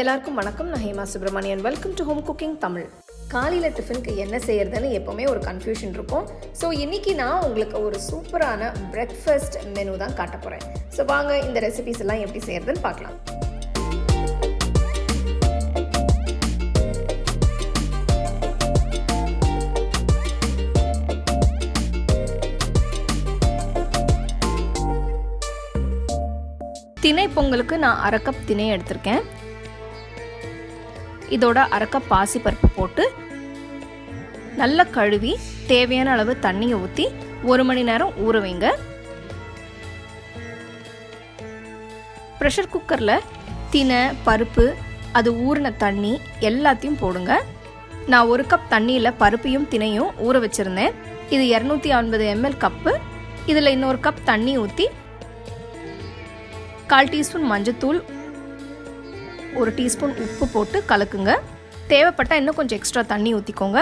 எல்லாருக்கும் வணக்கம். நான் Hema Subramanian welcome to home cooking Tamil காலையில் டிஃபனுக்கு என்ன செய்யறதுன்னு எப்போவுமே ஒரு கன்ஃபியூஷன் இருக்கும். ஸோ இன்னைக்கு நான் உங்களுக்கு ஒரு சூப்பரான பிரேக்ஃபாஸ்ட் மெனு தான் காட்ட போகிறேன் ஸோ வாங்க இந்த ரெசிபிஸ் எல்லாம் எப்படி செய்யறதுன்னு பார்க்கலாம். திணை பொங்கலுக்கு நான் அரை கப் திணை எடுத்திருக்கேன். இதோட அரை பாசி பாசிப்பருப்பு போட்டு நல்லா கழுவி தேவையான அளவு தண்ணியை ஊற்றி ஒரு மணி நேரம் ஊற வைங்க. ப்ரெஷர் குக்கரில் தினை பருப்பு அது ஊறின தண்ணி எல்லாத்தையும் போடுங்க. நான் ஒரு கப் தண்ணியில் பருப்பையும் தினையும் ஊற வச்சுருந்தேன். இது இரநூத்தி ஐம்பது எம்எல் கப்பு இதில் இன்னொரு கப் தண்ணி ஊற்றி கால் டீஸ்பூன் மஞ்சத்தூள் ஒரு டீஸ்பூன் உப்பு போட்டு கலக்குங்க. தேவைப்பட்டால் இன்னும் கொஞ்சம் எக்ஸ்ட்ரா தண்ணி ஊற்றிக்கோங்க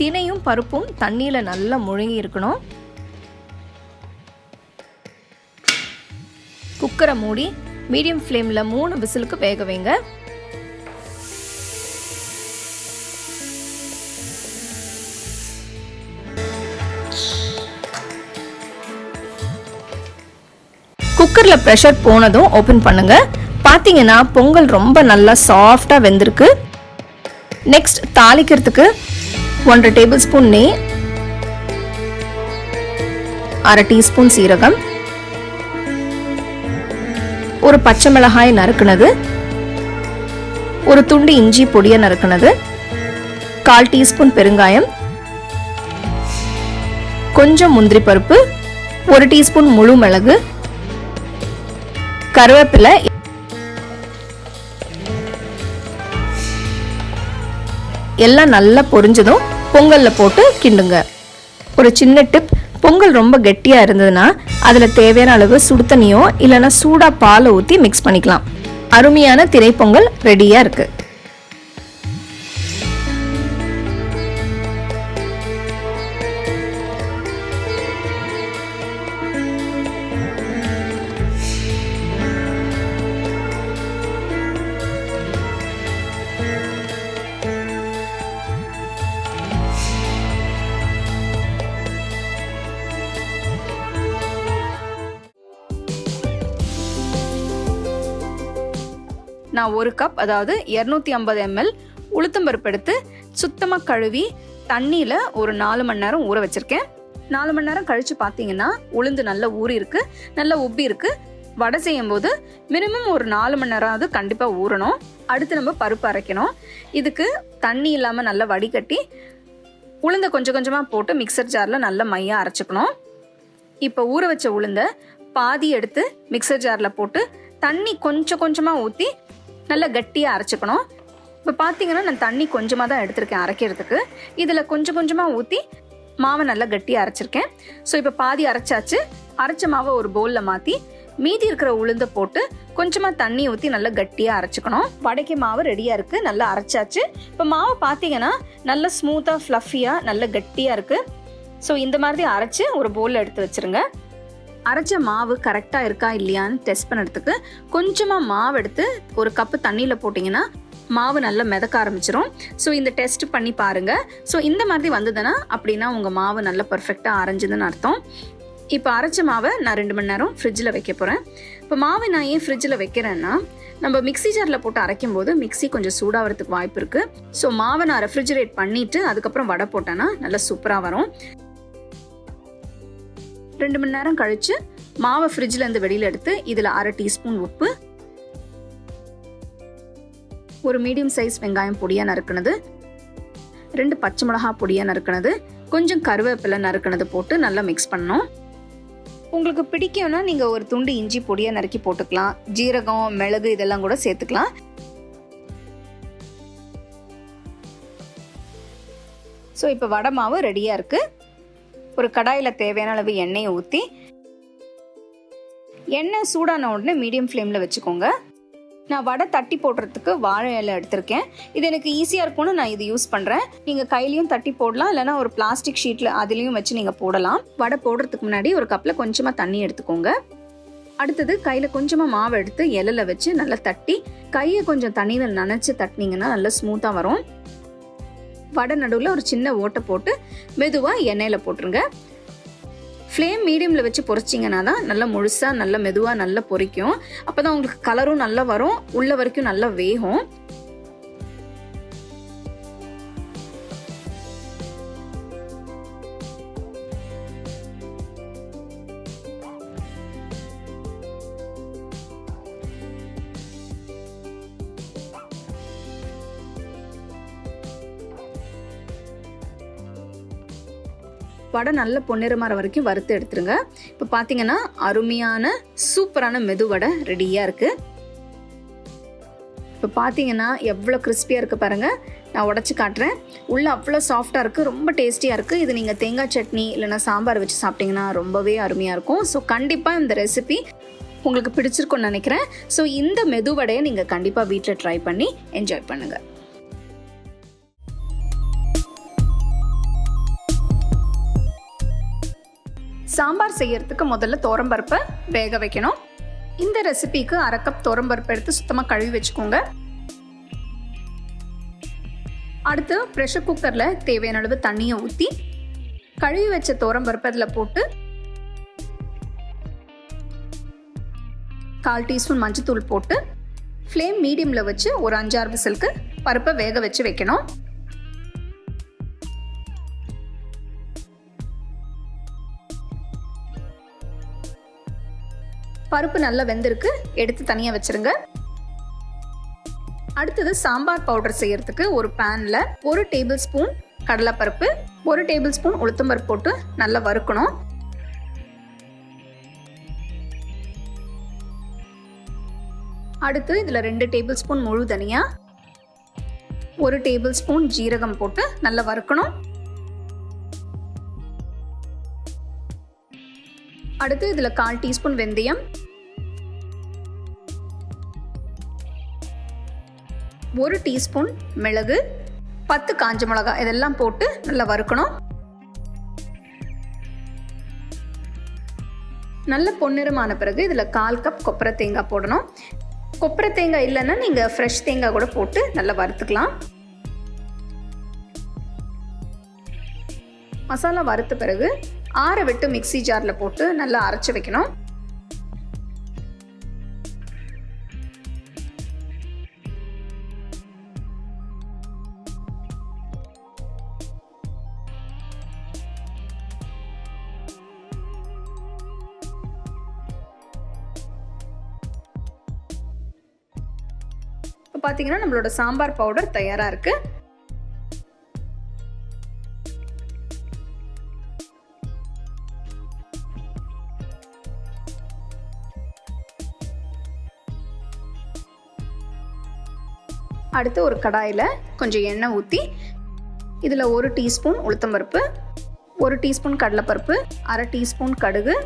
தினையும் பருப்பும் தண்ணியில் நல்லா முழுங்கி இருக்கணும். குக்கரை மூடி மீடியம் ஃப்ளேமில் மூணு விசிலுக்கு வேக வைங்க. குக்கரில் ப்ரெஷர் போனதும் ஓப்பன் பண்ணுங்க. பார்த்தீங்கன்னா பொங்கல் ரொம்ப நல்லா சாஃப்டாக வெந்திருக்கு. நெக்ஸ்ட் தாளிக்கிறதுக்கு ஒன்றரை டேபிள் ஸ்பூன் நெய் அரை டீஸ்பூன் சீரகம் ஒரு பச்சை மிளகாய் நறுக்குனது ஒரு துண்டு இஞ்சி பொடியை நறுக்குனது கால் டீஸ்பூன் பெருங்காயம் கொஞ்சம் முந்திரி பருப்பு ஒரு டீஸ்பூன் முழு மிளகு கருவேப்பிலை. எல்லாம் நல்லா பொரிஞ்சதும் பொங்கலில் போட்டு கிண்டுங்க. ஒரு சின்ன டிப் பொங்கல் ரொம்ப கெட்டியாக இருந்ததுன்னா அதில் தேவையான அளவு சுடு தண்ணியோ இல்லைன்னா சூடாக பாலை ஊற்றி மிக்ஸ் பண்ணிக்கலாம். அருமையான திரைப்பொங்கல் ரெடியாக இருக்குது நான் ஒரு கப் அதாவது இரநூத்தி ஐம்பது எம்எல் உளுத்தம்பருப்பு எடுத்து சுத்தமாக கழுவி தண்ணியில் ஒரு நாலு மணி நேரம் ஊற வச்சுருக்கேன். நாலு மணி நேரம் கழித்து பார்த்தீங்கன்னா உளுந்து நல்லா ஊறி இருக்கு நல்லா உப்பி இருக்கு வடை செய்யும் போது மினிமம் ஒரு நாலு மணி நேரமாவது கண்டிப்பாக ஊறணும். அடுத்து நம்ம பருப்பு அரைக்கணும். இதுக்கு தண்ணி இல்லாமல் நல்லா வடிகட்டி உளுந்தை கொஞ்சம் கொஞ்சமாக போட்டு மிக்சர் ஜாரில் நல்லா மையாக அரைச்சிக்கணும். இப்போ ஊற வச்ச உளுந்தை பாதி எடுத்து மிக்சர் ஜாரில் போட்டு தண்ணி கொஞ்சம் கொஞ்சமாக ஊற்றி நல்லா கட்டியாக அரைச்சிக்கணும். இப்போ பார்த்தீங்கன்னா நான் தண்ணி கொஞ்சமாக தான் எடுத்திருக்கேன் அரைக்கிறதுக்கு. இதில் கொஞ்சம் கொஞ்சமாக ஊற்றி மாவை நல்லா கட்டியாக அரைச்சிருக்கேன். ஸோ இப்போ பாதி அரைச்சாச்சு. அரைச்ச மாவை ஒரு பவுலில் மாற்றி மீதி இருக்கிற உளுந்தை போட்டு கொஞ்சமாக தண்ணி ஊற்றி நல்லா கட்டியாக அரைச்சிக்கணும். வடைக்கு மாவு ரெடியாக இருக்குது நல்லா அரைச்சாச்சு. இப்போ மாவு பார்த்தீங்கன்னா நல்லா ஸ்மூத்தாக ஃப்ளஃபியாக நல்லா கட்டியாக இருக்குது ஸோ இந்த மாதிரி அரைச்சி ஒரு பவுலில் எடுத்து வச்சுருங்க. அரைச்ச மாவு கரெக்டாக இருக்கா இல்லையான்னு டெஸ்ட் பண்ணுறதுக்கு கொஞ்சமாக மாவு எடுத்து ஒரு கப்பு தண்ணியில் போட்டிங்கன்னா மாவு நல்லா மிதக்க ஆரம்பிச்சிரும். ஸோ இந்த டெஸ்ட் பண்ணி பாருங்கள் ஸோ இந்த மாதிரி வந்ததுன்னா அப்படின்னா உங்கள் மாவு நல்லா பர்ஃபெக்டாக அரைஞ்சதுன்னு அர்த்தம். இப்போ அரைச்ச மாவை நான் ரெண்டு மணி நேரம் ஃப்ரிட்ஜில் வைக்க போகிறேன் இப்போ மாவை நான் ஏன் ஃப்ரிட்ஜில் வைக்கிறேன்னா நம்ம மிக்சி ஜாரில் போட்டு அரைக்கும் போது மிக்ஸி கொஞ்சம் சூடாகிறதுக்கு வாய்ப்பு இருக்குது ஸோ மாவை நான் ரெஃப்ரிஜரேட் பண்ணிவிட்டு அதுக்கப்புறம் வடை போட்டேன்னா நல்லா சூப்பராக வரும். ரெண்டு மணி நேரம் கழிச்சு மாவை ஃப்ரிட்ஜில் இருந்து வெளியில் எடுத்து இதில் அரை டீஸ்பூன் உப்பு ஒரு மீடியம் சைஸ் வெங்காயம் பொடியாக நறுக்கினது ரெண்டு பச்சை மிளகா பொடியாக நறுக்கினது கொஞ்சம் கருவேப்பிலை நறுக்குனது போட்டு நல்லா மிக்ஸ் பண்ணோம் உங்களுக்கு பிடிக்கும்னா நீங்கள் ஒரு துண்டு இஞ்சி பொடியாக நறுக்கி போட்டுக்கலாம். ஜீரகம் மிளகு இதெல்லாம் கூட சேர்த்துக்கலாம். ஸோ இப்போ வடை மாவு ரெடியாக இருக்குது ஒரு கடாயில் தேவையான அளவு எண்ணெயை ஊற்றி எண்ணெய் சூடான உடனே மீடியம் ஃப்ளேமில் வச்சுக்கோங்க. நான் வடை தட்டி போடுறதுக்கு வாழை இலை எடுத்திருக்கேன். இது எனக்கு ஈஸியாக இருக்கும்னு நான் இது யூஸ் பண்ணுறேன் நீங்கள் கையிலையும் தட்டி போடலாம் இல்லைனா ஒரு பிளாஸ்டிக் ஷீட்டில் அதுலேயும் வச்சு நீங்கள் போடலாம். வடை போடுறதுக்கு முன்னாடி ஒரு கப்பில் கொஞ்சமாக தண்ணி எடுத்துக்கோங்க. அடுத்தது கையில் கொஞ்சமாக மாவு எடுத்து இலையில வச்சு நல்லா தட்டி கையை கொஞ்சம் தண்ணியில் நனைச்சி தட்டினீங்கன்னா நல்லா ஸ்மூத்தாக வரும். வடை நடுவில் ஒரு சின்ன ஓட்டை போட்டு மெதுவாக எண்ணெயில் போட்டுருங்க. ஃப்ளேம் மீடியமில் வச்சு பொரிச்சிங்கன்னா தான் நல்லா முழுசாக நல்லா மெதுவாக நல்லா பொரிக்கும். அப்போ தான் உங்களுக்கு கலரும் நல்லா வரும். உள்ள வரைக்கும் நல்லா வேகும். வடை நல்ல பொன்னிறமாற வரைக்கும் வறுத்து எடுத்துருங்க. இப்போ பார்த்தீங்கன்னா அருமையான சூப்பரான மெதுவடை ரெடியாக இருக்குது இப்போ பார்த்தீங்கன்னா எவ்வளோ கிறிஸ்பியாக இருக்குது பாருங்கள் நான் உடச்சி காட்டுறேன். உள்ளே அவ்வளோ சாஃப்டாக இருக்குது ரொம்ப டேஸ்டியாக இருக்குது இது நீங்கள் தேங்காய் சட்னி இல்லைனா சாம்பார் வச்சு சாப்பிட்டீங்கன்னா ரொம்பவே அருமையாக இருக்கும். ஸோ கண்டிப்பாக இந்த ரெசிபி உங்களுக்கு பிடிச்சிருக்கும்னு நினைக்கிறேன். ஸோ இந்த மெதுவடையை நீங்கள் கண்டிப்பாக வீட்டில் ட்ரை பண்ணி என்ஜாய் பண்ணுங்கள் சாம்பார் செய்யறதுக்கு முதல்ல தோரம்பருப்பை வேக வைக்கணும். இந்த ரெசிபிக்கு அரை கப் தோரம்பருப்பு எடுத்து சுத்தமாக கழுவி வச்சுக்கோங்க. அடுத்து ப்ரெஷர் குக்கரில் தேவையான அளவு தண்ணியை ஊற்றி கழுவி வச்ச தோரம்பருப்பு அதில் போட்டு கால் டீஸ்பூன் மஞ்சத்தூள் போட்டு ஃப்ளேம் மீடியமில் வச்சு ஒரு அஞ்சாறு விசிலுக்கு பருப்பை வேக வச்சு வைக்கணும். பருப்பு நல்லா வெந்திருக்கு எடுத்து தனியாக வச்சிருங்க. அடுத்தது சாம்பார் பவுடர் செய்யறதுக்கு ஒரு பேனில் ஒரு டேபிள் ஸ்பூன் கடலைப்பருப்பு ஒரு டேபிள் ஸ்பூன் உளுத்தம்பருப்பு போட்டு நல்லா வறுக்கணும். அடுத்து இதில் ரெண்டு டேபிள் ஸ்பூன் முழு தனியா ஒரு டேபிள் ஸ்பூன் ஜீரகம் போட்டு நல்லா வறுக்கணும். அடுத்து இதில் கால் டீஸ்பூன் வெந்தயம் ஒரு டீஸ்பூன் மிளகு பத்து காஞ்ச மிளகா இதெல்லாம் போட்டு நல்லா வறுக்கணும். நல்ல பொன்னிறமான பிறகு இதில் கால் கப் கொப்பரை தேங்காய் போடணும். கொப்பரை தேங்காய் இல்லைன்னா நீங்கள் ஃப்ரெஷ் தேங்காய் கூட போட்டு நல்லா வறுத்துக்கலாம். மசாலா வறுத்த பிறகு ஆற விட்டு மிக்சி ஜாரில் போட்டு நல்லா அரைச்சி வைக்கணும். இப்போ பார்த்தீங்கன்னா நம்மளோட சாம்பார் பவுடர் தயாராக இருக்குது அடுத்து ஒரு கடாயில் கொஞ்சம் எண்ணெய் ஊற்றி இதில் ஒரு டீஸ்பூன் உளுத்தம்பருப்பு ஒரு டீஸ்பூன் கடலைப்பருப்பு அரை டீஸ்பூன் கடுகு.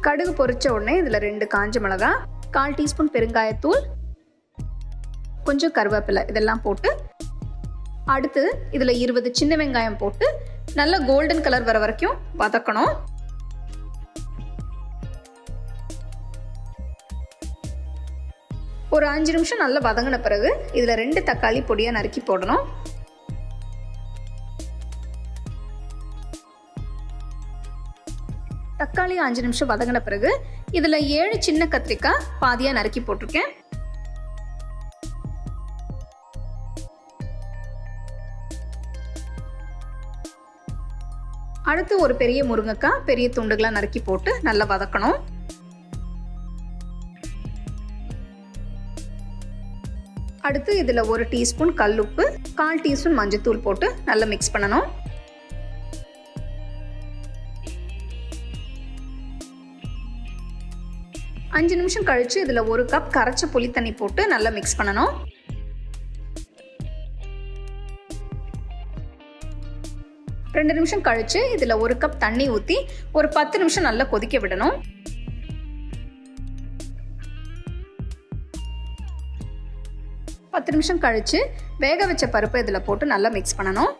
கடுகு பொரிச்ச உடனே இதில் ரெண்டு காஞ்ச மிளகா கால் டீஸ்பூன் பெருங்காயத்தூள் கொஞ்சம் கருவேப்பிலை இதெல்லாம் போட்டு அடுத்து இதில் இருபது சின்ன வெங்காயம் போட்டு நல்ல கோல்டன் கலர் வர வரைக்கும் வதக்கணும். ஒரு அஞ்சு நிமிஷம் நல்லா வதங்கின பிறகு இதில் ரெண்டு தக்காளி பொடியாக நறுக்கி போடணும். தக்காளி அஞ்சு நிமிஷம் வதங்கின பிறகு இதில் ஏழு சின்ன கத்திரிக்காய் பாதியாக நறுக்கி போட்டிருக்கேன். அடுத்து ஒரு பெரிய முருங்கைக்காய் பெரிய துண்டுகளாக நறுக்கி போட்டு நல்லா வதக்கணும். அடுத்து இதில் ஒரு டீஸ்பூன் கல்லுப்பு கால் டீஸ்பூன் மஞ்சத்தூள் போட்டு நல்லா மிக்ஸ் பண்ணணும். அஞ்சு நிமிஷம் கழித்து இதில் ஒரு கப் கரைச்ச புளி தண்ணி போட்டு நல்லா மிக்ஸ் பண்ணணும். ரெண்டு நிமிஷம் கழித்து இதில் ஒரு கப் தண்ணி ஊற்றி ஒரு பத்து நிமிஷம் நல்லா கொதிக்க விடணும். பத்து நிமிஷம் கழித்து வேக வச்ச பருப்பு இதில் போட்டு நல்லா மிக்ஸ் பண்ணணும்.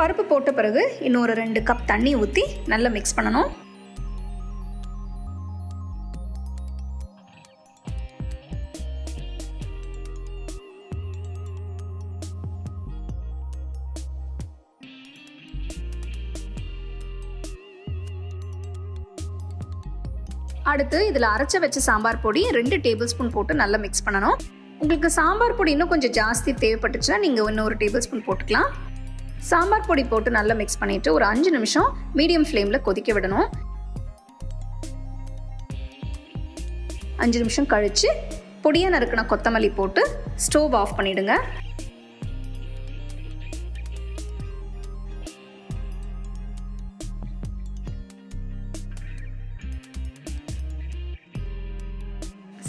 பருப்பு போட்ட பிறகு இன்னொரு ரெண்டு கப் தண்ணி ஊற்றி நல்லா மிக்ஸ் பண்ணணும். அடுத்து இதில் அரைச்ச வச்ச சாம்பார் பொடி ரெண்டு டேபிள் ஸ்பூன் போட்டு நல்லா மிக்ஸ் பண்ணணும். உங்களுக்கு சாம்பார் பொடி இன்னும் கொஞ்சம் ஜாஸ்தி தேவைப்பட்டுச்சுன்னா நீங்கள் இன்னும் ஒரு டேபிள் ஸ்பூன் போட்டுக்கலாம். சாம்பார் பொடி போட்டு நல்லா மிக்ஸ் பண்ணிவிட்டு ஒரு அஞ்சு நிமிஷம் மீடியம் ஃப்ளேமில் கொதிக்க விடணும். அஞ்சு நிமிஷம் கழித்து பொடியை நறுக்கின கொத்தமல்லி போட்டு ஸ்டோவ் ஆஃப் பண்ணிவிடுங்க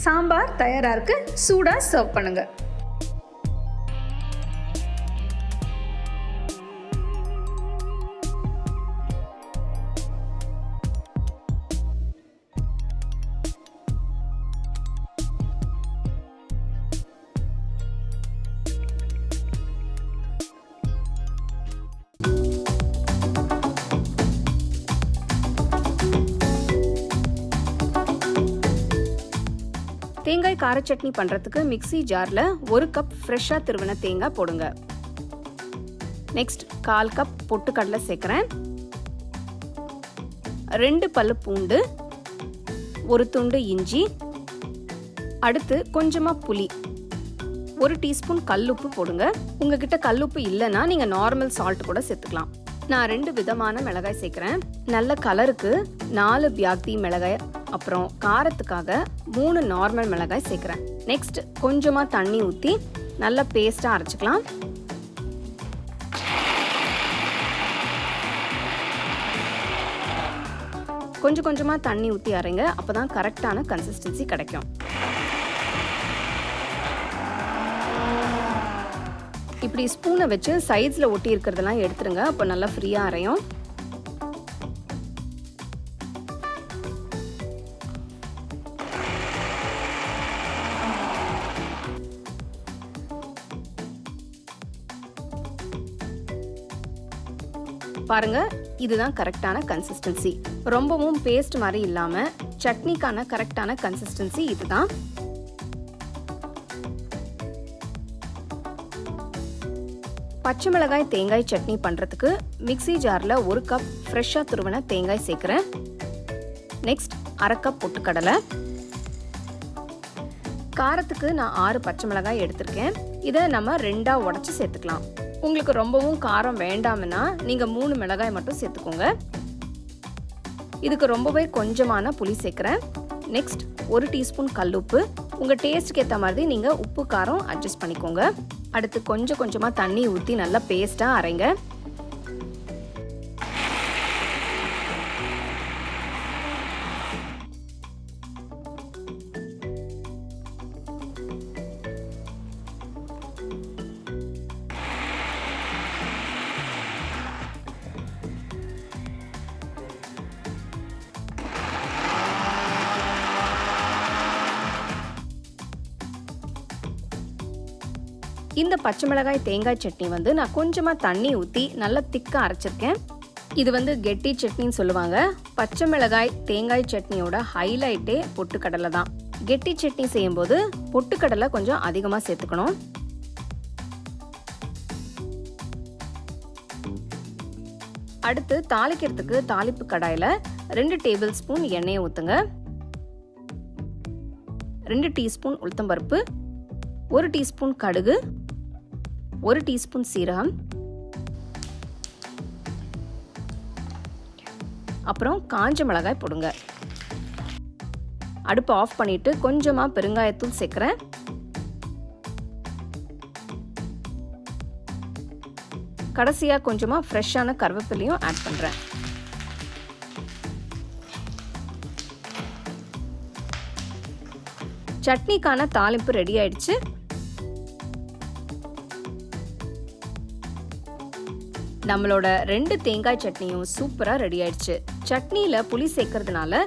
சாம்பார் தயாராக இருக்கு. சூடாக சர்வ் பண்ணுங்கள் கார சட்னி பண்ணுறதுக்கு மிக்ஸி ஜாரில் ஒரு கப் ஃப்ரெஷ்ஷாக திருவின தேங்காய் போடுங்க. நெக்ஸ்ட் கால் கப் பொட்டுக்கடலை சேர்க்குறேன். ரெண்டு பல்லு பூண்டு ஒரு துண்டு இஞ்சி அடுத்து கொஞ்சமாக புளி. ஒரு டீஸ்பூன் கல்லுப்பு போடுங்க. உங்ககிட்ட கல்லுப்பு இல்லைன்னா நீங்கள் நார்மல் சால்ட் கூட சேர்த்துக்கலாம். நான் ரெண்டு விதமான மிளகாய் சேர்க்குறேன். நல்ல கலருக்கு நாலு பியாக்தி மிளகாய் அப்புறம் காரத்துக்காக மூணு நார்மல் மிளகாய் சேர்க்குறேன். நெக்ஸ்ட் கொஞ்சமாக தண்ணி ஊற்றி நல்லா பேஸ்ட்டாக அரைச்சிக்கலாம். கொஞ்சம் கொஞ்சமாக தண்ணி ஊற்றி அரைங்க. அப்போ தான் கரெக்டான கன்சிஸ்டன்சி கிடைக்கும். இப்படி ஸ்பூனை வச்சு சைட்ஸில் ஒட்டி இருக்கிறதெல்லாம் எடுத்துருங்க. அப்போ நல்லா ஃப்ரீயாக அரையும். பாருங்க இதுதான் கரெக்டான கன்சிஸ்டன்சி ரொம்பவும் பேஸ்ட் மாதிரி இல்லாம சட்னிக்கான கரெக்டான கன்சிஸ்டன்சி இதுதான். பச்சை மிளகாய் தேங்காய் சட்னி பண்ணுறதுக்கு மிக்ஸி ஜாரில் ஒரு கப் ஃப்ரெஷ்ஷாக துருவன தேங்காய் சேர்க்குறேன். நெக்ஸ்ட் அரை கப் பொட்டுக்கடலை. காரத்துக்கு நான் ஆறு பச்சை மிளகாய் எடுத்திருக்கேன். இதை நம்ம ரெண்டாக உடச்சி சேர்த்துக்கலாம். உங்களுக்கு ரொம்பவும் காரம் வேண்டாம்னா நீங்கள் மூணு மிளகாய் மட்டும் சேர்த்துக்கோங்க. இதுக்கு ரொம்பவே கொஞ்சமான புளி சேர்க்குறேன். நெக்ஸ்ட் ஒரு டீஸ்பூன் கல்லுப்பு. உங்கள் டேஸ்ட்டுக்கு ஏற்ற மாதிரி நீங்கள் உப்பு காரம் அட்ஜஸ்ட் பண்ணிக்கோங்க. அடுத்து கொஞ்சம் கொஞ்சமாக தண்ணி ஊற்றி நல்லா பேஸ்ட்டாக அரைங்க. இந்த பச்சை மிளகாய் தேங்காய் சட்னி வந்து நான் கொஞ்சமாக தண்ணி ஊற்றி நல்லா திக்காக அரைச்சிருக்கேன். இது வந்து கெட்டி சட்னின்னு சொல்லுவாங்க. பச்சை மிளகாய் தேங்காய் சட்னியோட ஹைலைட்டே பொட்டுக்கடலை தான். கெட்டி சட்னி செய்யும்போது பொட்டுக்கடலை கொஞ்சம் அதிகமாக சேர்த்துக்கணும். அடுத்து தாளிக்கிறதுக்கு தாளிப்பு கடாயில் ரெண்டு டேபிள் ஸ்பூன் எண்ணெயை ஊற்றுங்க ரெண்டு டீஸ்பூன் உளுத்தம்பருப்பு ஒரு டீஸ்பூன் கடுகு ஒரு டீஸ்பூன் சீரகம். அப்புறம் காஞ்ச மிளகாய் போடுங்க. அடுப்பு ஆஃப் பண்ணிட்டு கொஞ்சமாக பெருங்காயத்தூள் சேர்க்குறேன். கடைசியாக கொஞ்சமாக ஃப்ரெஷ்ஷான கருவேப்பிலையும் ஆட் பண்ணுறேன் சட்னிக்கான தாளிப்பு ரெடி ஆயிடுச்சு. நம்மளோட ரெண்டு தேங்காய் சட்னியும் சூப்பராக ரெடி ஆயிடுச்சு. சட்னியில் புளி சேர்க்கறதுனால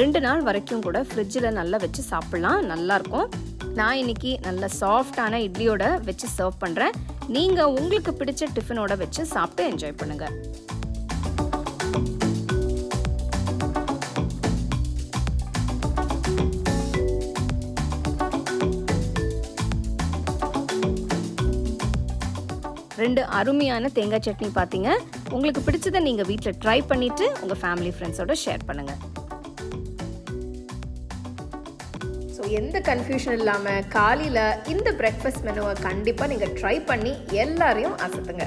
ரெண்டு நாள் வரைக்கும் கூட ஃப்ரிட்ஜில் நல்லா வச்சு சாப்பிட்லாம். நல்லாயிருக்கும் நான் இன்னைக்கு நல்ல சாஃப்டான இட்லியோட வச்சு சர்வ் பண்ணுறேன் நீங்கள் உங்களுக்கு பிடிச்ச டிஃபனோட வச்சு சாப்பிட்டு என்ஜாய் பண்ணுங்கள் ரெண்டு அருமையான தேங்காய் சட்னி பார்த்தீங்க உங்களுக்கு பிடிச்சதை நீங்கள் வீட்டில் ட்ரை பண்ணிவிட்டு உங்கள் ஃபேமிலி ஃப்ரெண்ட்ஸோட ஷேர் பண்ணுங்கள் ஸோ எந்த கன்ஃபியூஷன் இல்லாமல் காலையில் இந்த பிரேக்ஃபாஸ்ட் மெனுவை கண்டிப்பாக நீங்கள் ட்ரை பண்ணி எல்லாரையும் அசத்துங்க